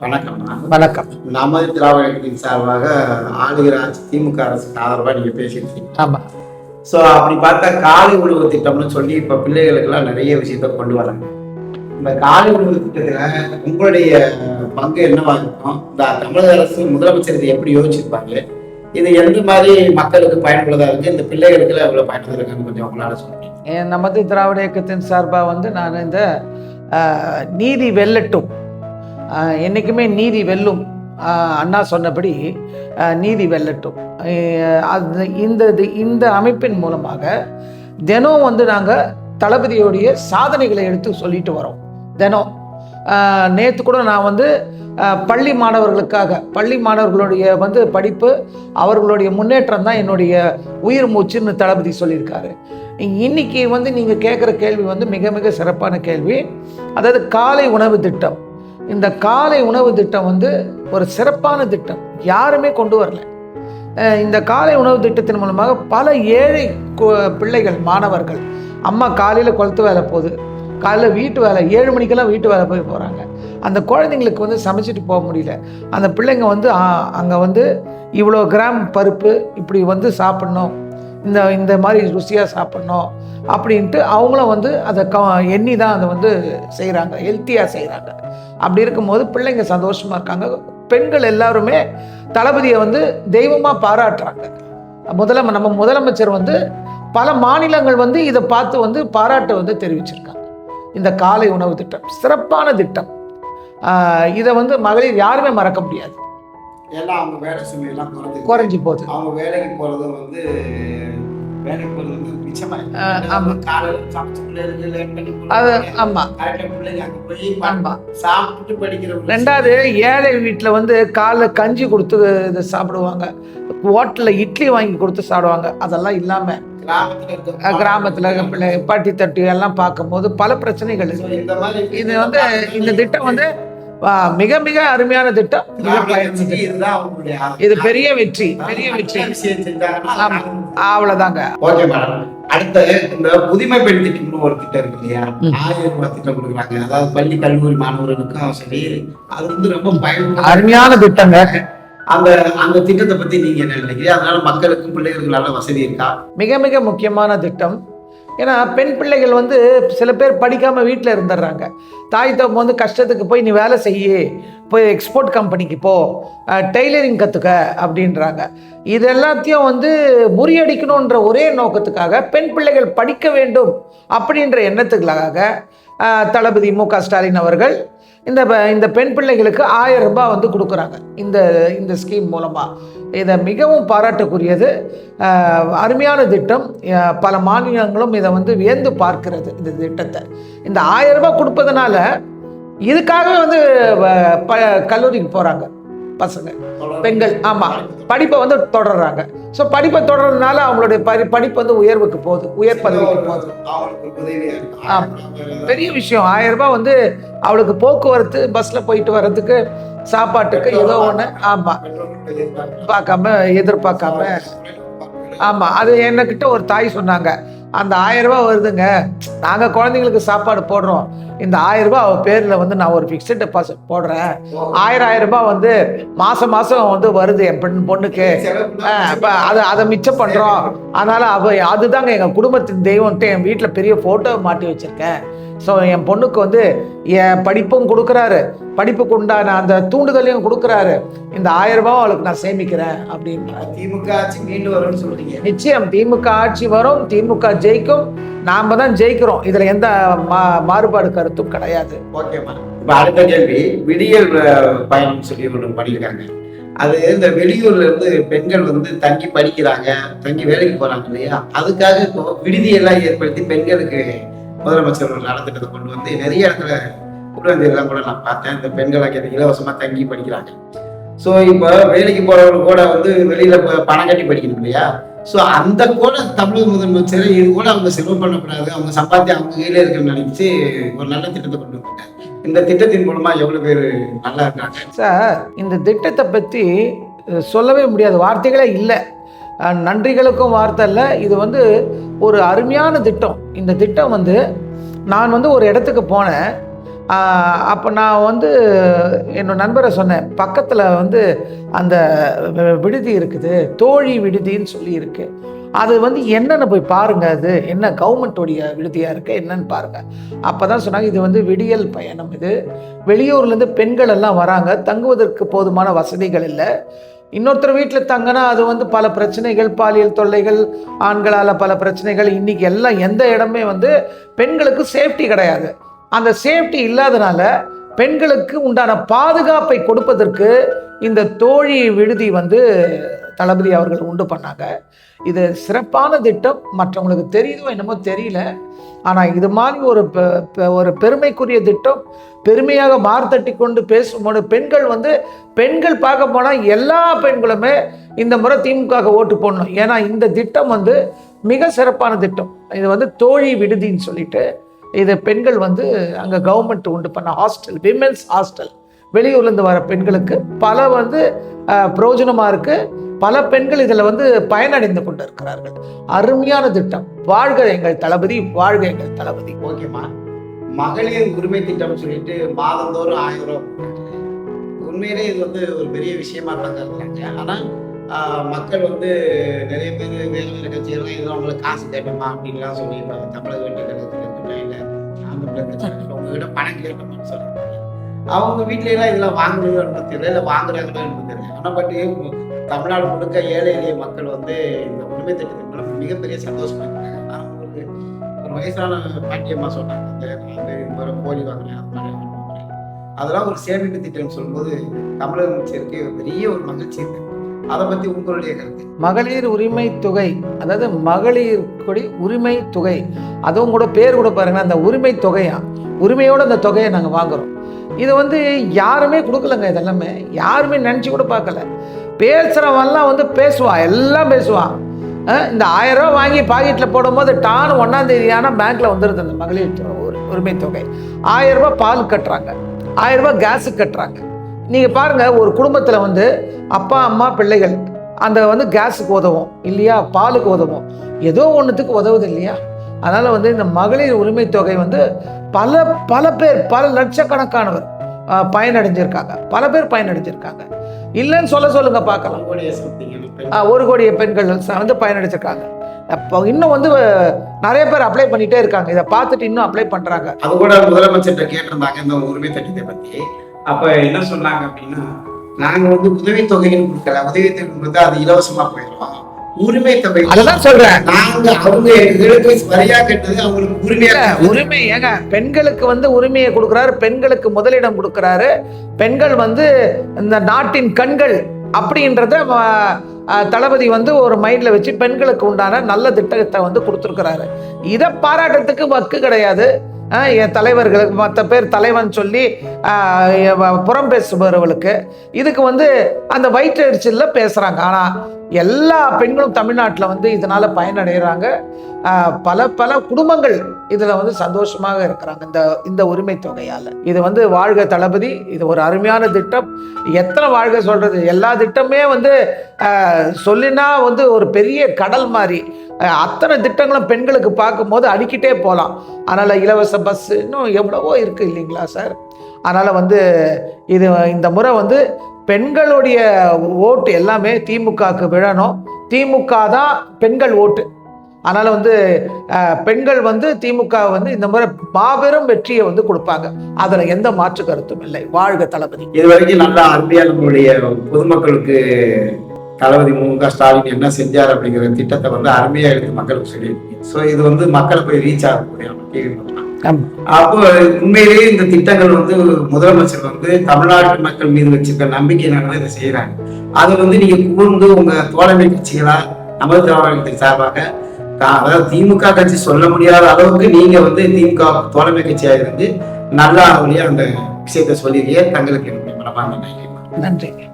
வணக்கம்மா வணக்கம். நமது திராவிட கட்சியின் சார்பாக ஆளுகிற ஆட்சி திமுக அரசுக்கு ஆதரவாக நீங்க பேசியிருக்கீங்க ஆமாம் ஸோ அப்படி பார்த்தா காலை உணவு திட்டம்னு சொல்லி இப்போ பிள்ளைகளுக்கெல்லாம் நிறைய விஷயத்த கொண்டு வராங்க. இந்த காலை உணவு திட்டத்தில் உங்களுடைய பங்கு என்னவா இருக்கும் இந்த தமிழக அரசு முதலமைச்சர் இதை எப்படி யோசிச்சிருப்பாங்க? இது எந்த மாதிரி மக்களுக்கு பயனுள்ளதா இருக்கு? இந்த பிள்ளைகளுக்கு எவ்வளவு பயனுள்ளதா இருக்குன்னு கொஞ்சம் உங்களால சொல்லுங்க என் நமது திராவிட இயக்கத்தின் சார்பாக வந்து நான் இந்த நீதி வெல்லட்டும். என்றைக்குமே நீதி வெல்லும். அண்ணா சொன்னபடி நீதி வெல்லட்டும். அது இந்த இந்த அமைப்பின் மூலமாக தினம் வந்து நாங்கள் தளபதியோடைய சாதனைகளை எடுத்து சொல்லிட்டு வரோம். தினம். நேற்று கூட நான் வந்து பள்ளி மாணவர்களுக்காக பள்ளி மாணவர்களுடைய வந்து படிப்பு அவர்களுடைய முன்னேற்றம் தான் என்னுடைய உயிர் மூச்சுன்னு தளபதி சொல்லியிருக்காரு. இன்னைக்கு வந்து நீங்கள் கேட்குற கேள்வி வந்து மிக மிக சிறப்பான கேள்வி. அதாவது காலை உணவு திட்டம். இந்த காலை உணவு திட்டம் வந்து ஒரு சிறப்பான திட்டம். யாருமே கொண்டு வரல. இந்த காலை உணவு திட்டத்தின் மூலமாக பல ஏழை பிள்ளைகள் மாணவர்கள் அம்மா காலையில் கொளுத்து வேலை போகுது. காலையில் வீட்டு வேலை ஏழு மணிக்கெல்லாம் வீட்டு வேலை போய் போகிறாங்க அந்த குழந்தைங்களுக்கு வந்து சமைச்சிட்டு போக முடியல. அந்த பிள்ளைங்க வந்து அங்கே வந்து இவ்வளோ கிராம் பருப்பு இப்படி வந்து சாப்பிட்ணும். இந்த இந்த மாதிரி ருசியாக சாப்பிட்ணும். அப்படின்ட்டு அவங்களும் வந்து அதை க எண்ணி தான் அதை வந்து செய்கிறாங்க ஹெல்த்தியாக செய்கிறாங்க அப்படி இருக்கும்போது பிள்ளைங்க சந்தோஷமாக இருக்காங்க. பெண்கள் எல்லாருமே தளபதியை வந்து தெய்வமாக பாராட்டுறாங்க. முதலம நம்ம முதலமைச்சர் வந்து பல மாநிலங்கள் வந்து இதை பார்த்து வந்து பாராட்டு வந்து தெரிவிச்சிருக்காங்க. இந்த காலை உணவு திட்டம் சிறப்பான திட்டம். இதை வந்து மகளிர் யாருமே மறக்க முடியாது. ஏன்னா அவங்க வேலை சுமையெல்லாம் குறைஞ்சு போகுது. அவங்க வேலைக்கு போறதும் வந்து ரெண்டாவது ஏழை வீட்டில் வந்து காலைல கஞ்சி கொடுத்து இதை சாப்பிடுவாங்க. ஹோட்டலில் இட்லி வாங்கி கொடுத்து சாப்பிடுவாங்க. அதெல்லாம் இல்லாமல் கிராமத்துல இருக்க பிள்ளை பட்டி தட்டி எல்லாம் பார்க்கும்போது பல பிரச்சனைகள் இது வந்து இந்த திட்டம் வந்து மிக மிக அருமையான திட்டம். இது பெரிய வெற்றி பெரிய வெற்றி. விஷயம் செஞ்சாங்கன்னா ஆமா. அவ்வளோதாங்க ஓகே மேடம் அடுத்து இந்த புதுமை பெண் திட்டம்னு ஒரு திட்டம் இருக்கு இல்லையா. ஆயிரம் ரூபாய் திட்டம் கொடுக்குறாங்க. அதாவது பள்ளி கல்லூரி மாணவர்களுக்கும் சரி அது வந்து ரொம்ப பயனுள்ள அருமையான திட்டங்க. அந்த அந்த திட்டத்தை பத்தி நீங்க என்ன நினைக்கிறீங்க? அதனால மக்களுக்கும் பிள்ளைகளுக்கு நல்ல வசதி இருக்கா? மிக மிக முக்கியமான திட்டம். ஏன்னா பெண் பிள்ளைகள் வந்து சில பேர் படிக்காமல் வீட்டில் இருந்துடுறாங்க தாய் தப்பம் வந்து கஷ்டத்துக்கு போய் நீ வேலை செய்ய போய் எக்ஸ்போர்ட் கம்பெனிக்கு போ டெய்லரிங் கற்றுக்க அப்படின்றாங்க. இது எல்லாத்தையும் வந்து முறியடிக்கணுன்ற ஒரே நோக்கத்துக்காக பெண் பிள்ளைகள் படிக்க வேண்டும் அப்படின்ற எண்ணத்துக்காக தளபதி மு க ஸ்டாலின் அவர்கள் இந்த இந்த பெண் பிள்ளைகளுக்கு ஆயிரம் ரூபாய் வந்து கொடுக்குறாங்க. இந்த இந்த ஸ்கீம் மூலமாக இதை மிகவும் பாராட்டக்கூடியது அருமையான திட்டம். பல மாநிலங்களும் இதை வந்து வியந்து பார்க்கிறது இந்த திட்டத்தை. இந்த ஆயிரம் ரூபாய் கொடுப்பதனால இதுக்காகவே வந்து வ- ப கல்லூரிக்கு போகிறாங்க பசங்க பெண்கள் ஆமாம் படிப்பை வந்து தொடர்றாங்க. ஸோ படிப்பை தொடர்றதுனால அவங்களுடைய படி படிப்பு வந்து உயர்வுக்கு போகுது உயர் பதவிக்கு போகுது. பெரிய விஷயம் ஆயிரம் ரூபாய் வந்து அவளுக்கு போக்குவரத்து பஸ்ஸில் போயிட்டு வர்றதுக்கு சாப்பாட்டுக்கு ஏதோ ஒன்று ஆமாம் பார்க்காம. எதிர்பார்க்காம. ஆமாம் அது என்கிட்ட ஒரு தாய் சொன்னாங்க அந்த ஆயிரம் ரூபாய் வருதுங்க நாங்கள் குழந்தைங்களுக்கு சாப்பாடு போடுறோம் இந்த ஆயிரம் ரூபாய் அவள் பேரில் வந்து நான் ஒரு ஃபிக்ஸ்டு டெபாசிட் போடுறேன். ஆயிரம் ஆயிரம் ரூபாய் வந்து மாதம் மாதம் வந்து வருது என் பெண் பொண்ணுக்கு. இப்போ அதை அதை மிச்சம் பண்ணுறோம் அதனால் அவ அதுதாங்க எங்கள் குடும்பத்தின் தெய்வம்ட்டு என் வீட்டில் பெரிய ஃபோட்டோ மாட்டி வச்சுருக்கேன். ஸோ என் பொண்ணுக்கு வந்து என் படிப்பும் கொடுக்குறாரு. படிப்புக்கு உண்டான அந்த தூண்டுதலையும் கொடுக்குறாரு. இந்த ஆயிரம் ரூபாய் அவளுக்கு நான் சேமிக்கிறேன் அப்படின்றாங்க திமுக ஆட்சி மீண்டும் வரும்னு சொல்றீங்க. நிச்சயம் திமுக ஆட்சி வரும் திமுக ஜெயிக்கும். நாம தான் ஜெயிக்கிறோம். இதுல எந்த மா மாறுபாடு கருத்தும் கிடையாது. ஓகேம்மா இப்போ அடுத்த கேள்வி விடியல் பயணம் சொல்லி ஒன்று பண்ணியிருக்காங்க அது இந்த வெளியூர்ல இருந்து பெண்கள் வந்து தங்கி படிக்கிறாங்க தங்கி வேலைக்கு போறாங்க இல்லையா? அதுக்காக இப்போ விடுதியெல்லாம் ஏற்படுத்தி பெண்களுக்கு முதலமைச்சர் ஒரு நலத்திட்டத்தை கொண்டு வந்து நிறைய இடத்துல குடும்பத்திலாம் கூட நான் பார்த்தேன். இந்த பெண்கள் அங்கே இலவசமா தங்கி படிக்கிறாங்க. ஸோ இப்போ வேலைக்கு போறவங்க கூட வந்து வெளியில பணம் கட்டி படிக்கணும் இல்லையா? ஸோ அந்த கூட தமிழக முதலமைச்சர் இது கூட அவங்க செலவு பண்ணக்கூடாது. அவங்க சம்பாத்தியம் அவங்க கையில இருக்குன்னு நினைச்சு ஒரு நல்ல திட்டத்தை கொண்டு வந்தாங்க இந்த திட்டத்தின் மூலமா எவ்வளவு பேர் நல்லா இருக்காங்க? சார் இந்த திட்டத்தை பற்றி சொல்லவே முடியாது. வார்த்தைகளே இல்லை. நன்றிகளுக்கும் வார்த்தை இல்லை. இது வந்து ஒரு அருமையான திட்டம். இந்த திட்டம் வந்து நான் வந்து ஒரு இடத்துக்கு போனேன். அப்போ நான் வந்து என்னோட நண்பரை சொன்னேன் பக்கத்தில் வந்து அந்த விடுதி இருக்குது தோழி விடுதின்னு சொல்லி இருக்கு. அது வந்து என்னென்னு போய் பாருங்க அது என்ன கவர்மெண்ட்டோடைய விடுதியாக இருக்கு என்னன்னு பாருங்க. அப்போ தான் சொன்னாங்க இது வந்து விடியல் பயணம் இது. வெளியூர்லேருந்து பெண்கள் எல்லாம் வராங்க தங்குவதற்கு போதுமான வசதிகள் இல்லை. இன்னொருத்தர் வீட்டில் தங்கினா அது வந்து பல பிரச்சனைகள் பாலியல் தொல்லைகள் ஆண்களால் பல பிரச்சனைகள் இன்றைக்கி எல்லாம் எந்த இடமே வந்து பெண்களுக்கு சேஃப்டி கிடையாது. அந்த சேஃப்டி இல்லாதனால பெண்களுக்கு உண்டான பாதுகாப்பை கொடுப்பதற்கு இந்த தோழி விடுதி வந்து தளபதி அவர்கள் உண்டு பண்ணாங்க. இது சிறப்பான திட்டம். மற்றவங்களுக்கு தெரியுதோ என்னமோ தெரியல. ஆனால் இது மாதிரி ஒரு பெ- ஒரு பெருமைக்குரிய திட்டம். பெருமையாக மார்த்தட்டி கொண்டு பேசும்போது பெண்கள் வந்து பெண்கள் பார்க்க போனால் எல்லா பெண்களுமே இந்த முறை திமுக ஓட்டு போடணும். ஏன்னா இந்த திட்டம் வந்து மிக சிறப்பான திட்டம். இது வந்து தோழி விடுதின்னு சொல்லிட்டு இது பெண்கள் வந்து அங்கே கவர்மெண்ட் உண்டு பண்ண ஹாஸ்டல் விமென்ஸ் ஹாஸ்டல் வெளியூர்லேருந்து வர பெண்களுக்கு பல வந்து பிரயோஜனமாக இருக்குது பல பெண்கள் இதில் வந்து பயனடைந்து கொண்டு இருக்கிறார்கள் அருமையான திட்டம். வாழ்க எங்கள் தளபதி வாழ்க எங்கள் தளபதி. ஓகேம்மா மகளிர் உரிமை திட்டம் சொல்லிட்டு மாதந்தோறும் ஆயிரம் ரூபாய். உண்மையிலே இது வந்து ஒரு பெரிய விஷயமா தான் ஆனால் மக்கள் வந்து நிறைய பேர் வேலை கட்சியெல்லாம் இது அவங்களுக்கு காசு தேவைமா அப்படின்லாம் சொல்லி தமிழக வேண்டிய கழகத்தில் இருக்கட்டும் இல்லை நாம் தமிழர் உங்ககிட்ட பணம் கேட்கணும்னு சொல்றாங்க. அவங்க வீட்ல எல்லாம் இதெல்லாம் வாங்குறதுன்னு தெரியல. இல்லை வாங்குறாங்கன்னு தெரியல. ஆனால் பட் தமிழ்நாடு முழுக்க ஏழை எளிய மக்கள் வந்து இந்த உரிமை திட்டத்தின் மூலம் மிகப்பெரிய சந்தோஷமா இருக்காங்க. ஆனால் ஒரு ஒரு வயசான பாட்டியம்மா சொன்னாங்க. அந்த இந்த மாதிரி கோழி வாங்கினேன் அது மாதிரி அதெல்லாம் ஒரு சேமிப்பு திட்டம்னு சொல்லும்போது தமிழக அமைச்சருக்கு பெரிய ஒரு மகிழ்ச்சி இருக்கு. அதை பத்தி உங்களுடைய கருத்து. மகளிர் உரிமை தொகை அதாவது மகளிர் கொடி உரிமை தொகை அதுவும் கூட பேர் கூட பாருங்க அந்த உரிமை தொகையா? உரிமையோட அந்த தொகையை நாங்கள் வாங்குறோம். இது வந்து யாருமே கொடுக்கலங்க இதெல்லாமே. யாருமே நினச்சி கூட பார்க்கல. பேசுகிறவன்லாம் வந்து பேசுவான் எல்லாம் பேசுவான் இந்த ஆயிரம் ரூபா வாங்கி பாக்கெட்டில் போடும்போது டான் ஒன்றாந்தேதியான ஆனால் பேங்க்கில் வந்துடுது அந்த மகளிர் உரிமை தொகை. ஆயிரம் ரூபாய் பால் கட்டுறாங்க. ஆயிரம் ரூபாய் கேஸுக்கு கட்டுறாங்க. நீங்கள் பாருங்கள் ஒரு குடும்பத்தில் வந்து அப்பா அம்மா பிள்ளைகள் அந்த வந்து கேஸுக்கு உதவும் இல்லையா? பாலுக்கு உதவும். ஏதோ ஒன்றுத்துக்கு உதவுது இல்லையா? அதனால் வந்து இந்த மகளிர் உரிமை தொகை வந்து பல பல பேர் பல லட்சக்கணக்கானவர் பயனடைஞ்சிருக்காங்க. பல பேர் பயனடைஞ்சிருக்காங்க. இல்லைன்னு சொல்ல சொல்லுங்க பார்க்கலாம். ஒரு கோடி பெண்கள் வந்து பயனடைச்சிருக்காங்க அப்போ இன்னும் வந்து நிறைய பேர் அப்ளை பண்ணிட்டே இருக்காங்க. இதை பார்த்துட்டு இன்னும் அப்ளை பண்ணுறாங்க அது கூட முதலமைச்சர்கிட்ட கேட்டிருந்தாங்க இந்த உரிமை திட்டத்தை பத்தி. அப்ப என்ன சொன்னாங்க அப்படின்னா நாங்க வந்து உதவித்தொகைன்னு கொடுக்கல. உதவித்தொகை அது இலவசமா போயிடும்? உரிமை தொகை அததான் சொல்றேன். நாங்க அவங்க எங்களுக்கு வரியா கட்டது அவங்களுக்கு உரிமையா உரிமை ஏங்க? பெண்களுக்கு வந்து உரிமையை கொடுக்குறாரு பெண்களுக்கு முதலிடம் கொடுக்குறாரு. பெண்கள் வந்து இந்த நாட்டின் கண்கள் அப்படின்றத தளபதி வந்து ஒரு மைண்ட்ல வச்சு பெண்களுக்கு உண்டான நல்ல திட்டத்தை வந்து கொடுத்துருக்கிறாரு. இதை பாராட்டுறதுக்கு வக்கு கிடையாது. என் தலைவர்களுக்கு மற்ற பேர் தலைவன் சொல்லி புறம் பேசுபவர்களுக்கு இதுக்கு வந்து அந்த வயிற்றெரிச்சலில் பேசுகிறாங்க ஆனால் எல்லா பெண்களும் தமிழ்நாட்டில் வந்து இதனால் பயனடைகிறாங்க. பல பல குடும்பங்கள் இதில் வந்து சந்தோஷமாக இருக்கிறாங்க இந்த இந்த உரிமை தொகையால். இது வந்து வாழ்க தளபதி இது ஒரு அருமையான திட்டம். எத்தனை வாழ்க சொல்கிறது எல்லா திட்டமே வந்து சொல்லினா வந்து ஒரு பெரிய கடல் மாதிரி. அத்தனை திட்டங்களும் பெண்களுக்கு பார்க்கும்போது அடிக்கிட்டே போகலாம் அதனால் இலவச பஸ் இன்னும் எவ்வளவோ இருக்குது இல்லைங்களா சார்? அதனால் வந்து இது இந்த முறை வந்து பெண்களுடைய ஓட்டு எல்லாமே திமுகவுக்கு விழணும். திமுக தான் பெண்கள் ஓட்டு. அதனால் வந்து பெண்கள் வந்து திமுக வந்து இந்த முறை மாபெரும் வெற்றியை வந்து கொடுப்பாங்க. அதில் எந்த மாற்று கருத்தும் இல்லை. வாழ்க தளபதி. இது வரைக்கும் நல்லா அருமையா நம்மளுடைய பொதுமக்களுக்கு தளபதி மு. க. ஸ்டாலின் என்ன செஞ்சார் அப்படிங்கிற திட்டத்தை வந்து அருமையா எடுத்து மக்களுக்கு சொல்லியிருக்கீங்க. ஸோ இது வந்து மக்களை போய் ரீச் ஆகக்கூடிய. அப்போ உண்மையிலேயே இந்த திட்டங்கள் வந்து முதலமைச்சர் வந்து தமிழ்நாட்டு மக்கள் மீது வச்சிருக்க நம்பிக்கையினால இதை செய்யறாங்க அதை வந்து நீங்க கூர்ந்து உங்க தோழமை கட்சிகளா நமது தோழமை சார்பாக அதாவது திமுக கட்சி சொல்ல முடியாத அளவுக்கு நீங்க வந்து திமுக தோழமை கட்சியாக இருந்து நல்லா வழியா அந்த விஷயத்த சொல்லியிருக்கீங்க தங்களுக்கு என்னுடைய மனமார்ந்த நன்றி.